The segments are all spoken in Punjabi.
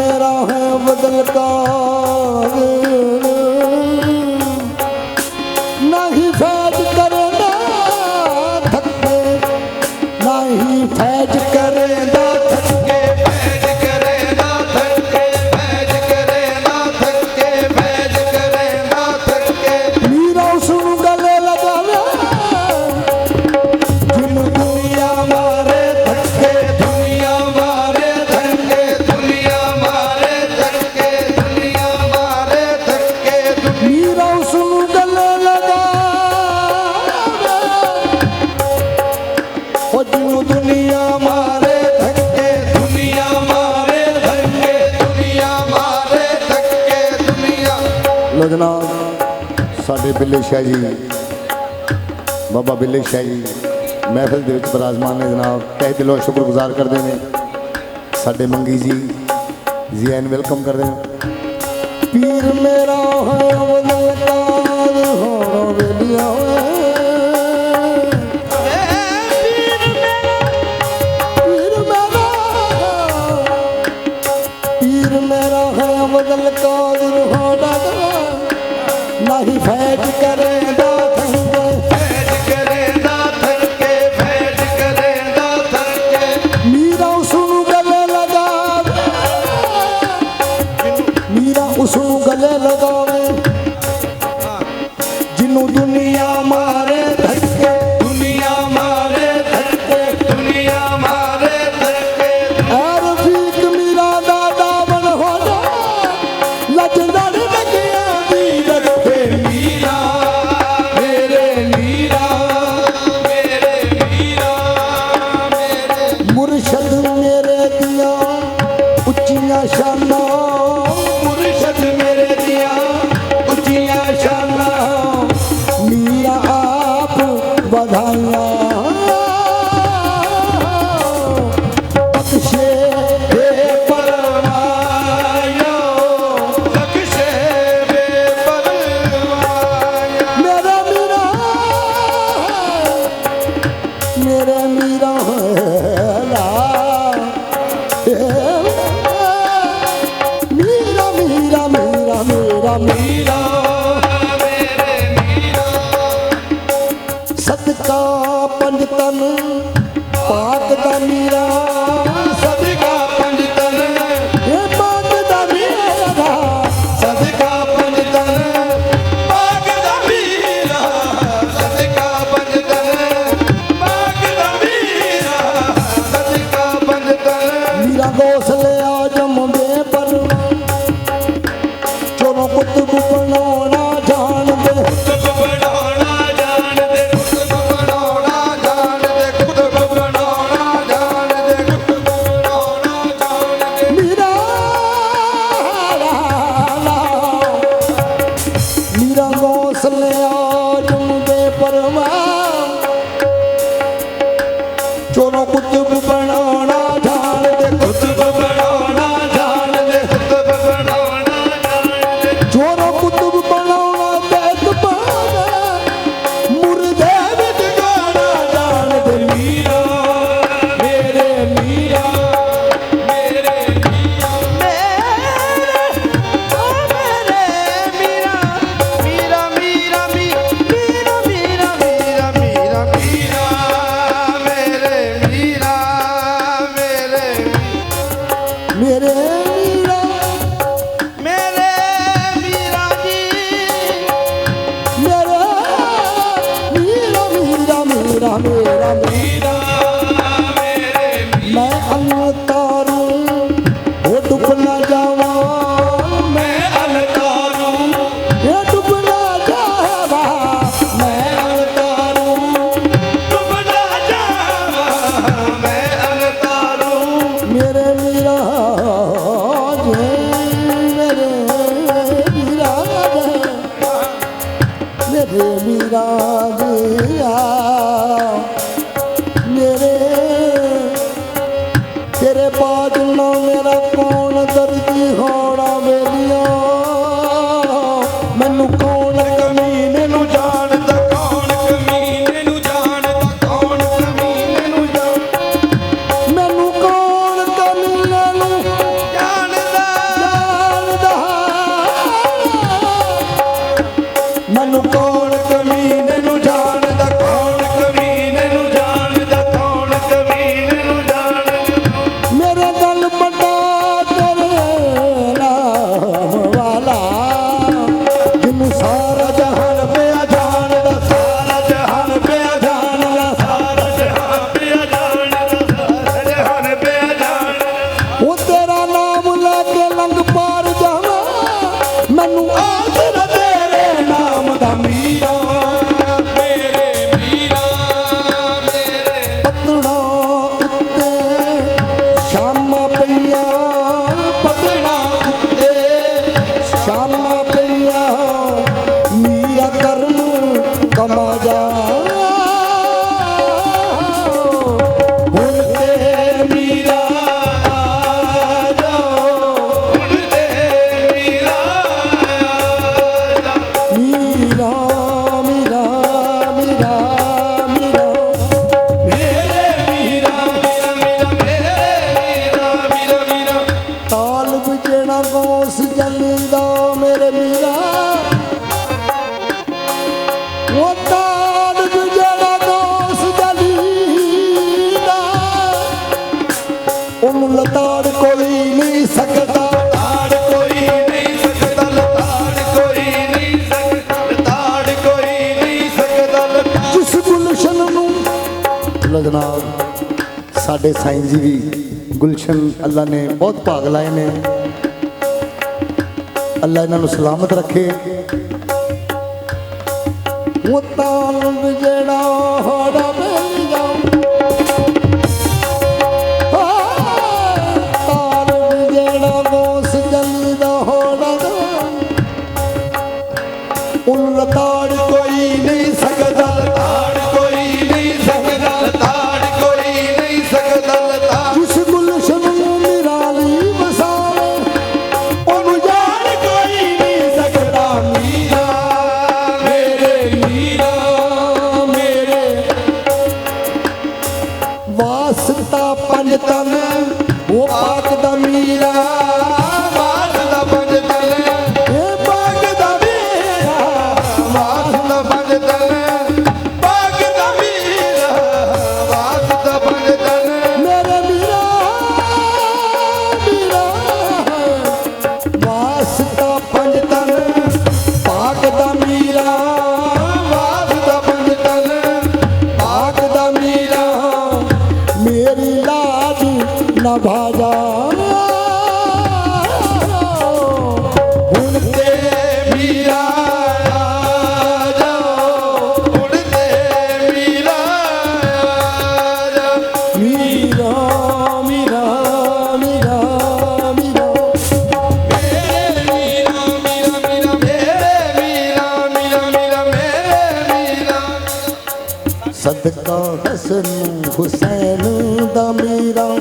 मेरा है बदल का ਬਿੱਲੇ ਸ਼ਾਹ ਜੀ। ਬਾਬਾ ਬਿੱਲੇ ਸ਼ਾਹ ਜੀ। ਮਹਿਫਲ ਦੇ ਵਿੱਚ ਬਰਾਜਮਾਨ ਨੇ ਜਨਾਬ, ਤਹਿ ਦਿਲੋਂ ਸ਼ੁਕਰਗੁਜ਼ਾਰ ਕਰਦੇ ਨੇ। ਸਾਡੇ ਮੰਗੀ ਜੀ ਜੀ ਐਨ ਵੈਲਕਮ ਕਰਦੇ ਨੇ। ਪੀਰ ਮੇਰਾ ਹੋਇਆ ਲਾਲ ਲਗਾਵੇ ਜਿੰਨੂੰ ਦੁਨੀਆ ਮਾਰੇ ਧੱਕੇ ਦੁਨੀਆ ਮਾਰੇ ਧੱਕੇ ਦੁਨੀਆ ਮਾਰੇ ਧੱਕੇ ਐ ਰਫੀਕ ਮੀਰਾ ਦਾ ਦਾਵਨ ਹੋ ਜਾ ਲੱਜਦਾ ਲੱਗਿਆ ਦੀ ਰੱਖੇ ਮੀਰਾ ਮੇਰੇ ਮੀਰਾ ਮੇਰੇ ਮੀਰਾ ਮੇਰੇ ਮੁਰਸ਼ਦ জনকুঞ্জ ਲਤਾੜ ਸਾਡੇ ਸਾਈਂ ਜੀ ਵੀ ਗੁਲਸ਼ਨ ਅੱਲਾ ਨੇ ਬਹੁਤ ਭਾਗ ਲਾਏ ਨੇ। ਅੱਲਾ ਇਹਨਾਂ ਨੂੰ ਸਲਾਮਤ ਰੱਖੇ। ਉਹ ਤਾਲ ਜਿਹੜਾ ਹੋੜਾ যেতাম ਸਦਕਾ ਹਸਨ ਹੁਸੈਨ ਦਾ ਮੇਰਾ।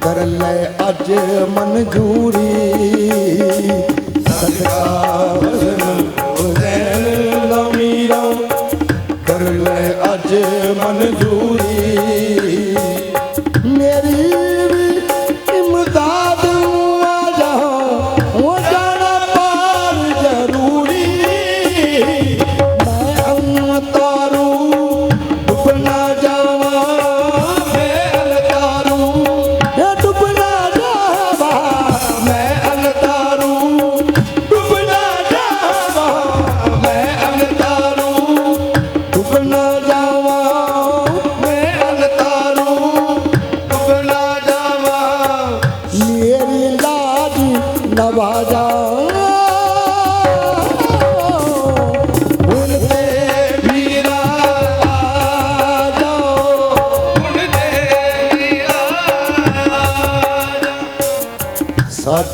ਕਰ ਲੈ ਅੱਜ ਮਨਜ਼ੂਰੀ। ਸਦਕਾ ਹਸਨ ਹੁਸੈਨ ਦਾ ਮੇਰਾ। ਕਰ ਲੈ ਅੱਜ ਮਨਜ਼ੂਰੀ।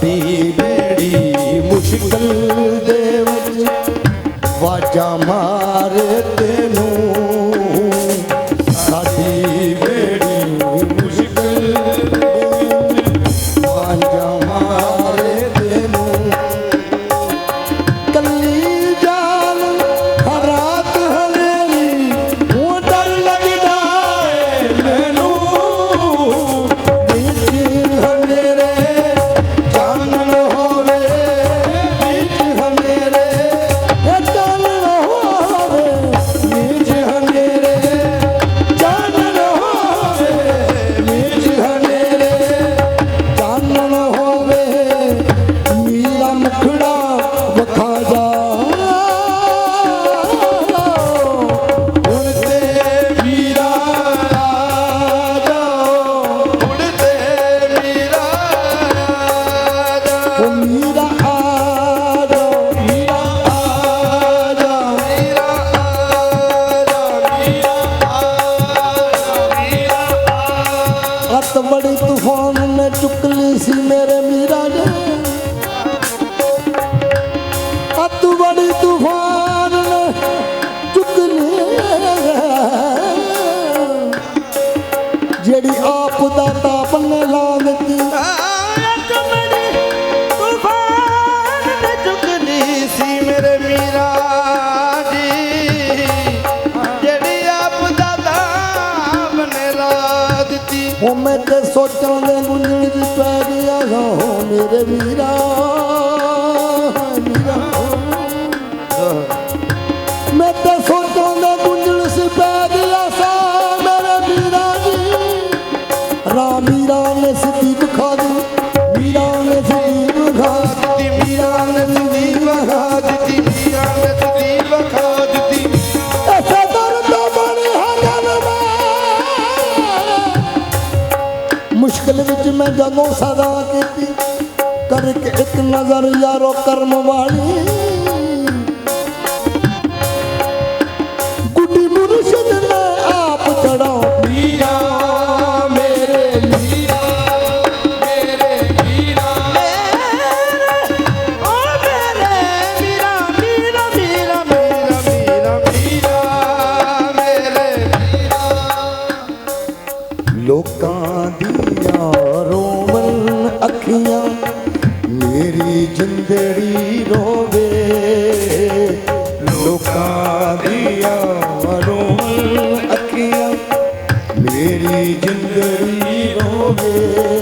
ਦੀ ਬੇੜੀ ਮੁਸ਼ਕਲ ਦੇ ਵਿੱਚ ਵਾਜਾ ਮਾਰ ਕੋਟਾਂ ਦੇ ਮੁੰਡੇ ਦੀ ਪੈ ਗਿਆ ਰੋਹ ਮੇਰੇ ਵੀਰਾ ਜਦੋਂ ਸਦਾ ਕੀਤੀ ਕਰਕੇ ਇੱਕ ਨਜ਼ਰ ਯਾਰੋ ਕਰਮ ਵਾਲੀ। ਜਿੰਦੜੀ ਰੋਵੇ ਲੋਕਾਂ ਦੀਆਂ ਮੇਰੀ ਜਿੰਦੜੀ ਰੋਵੇ।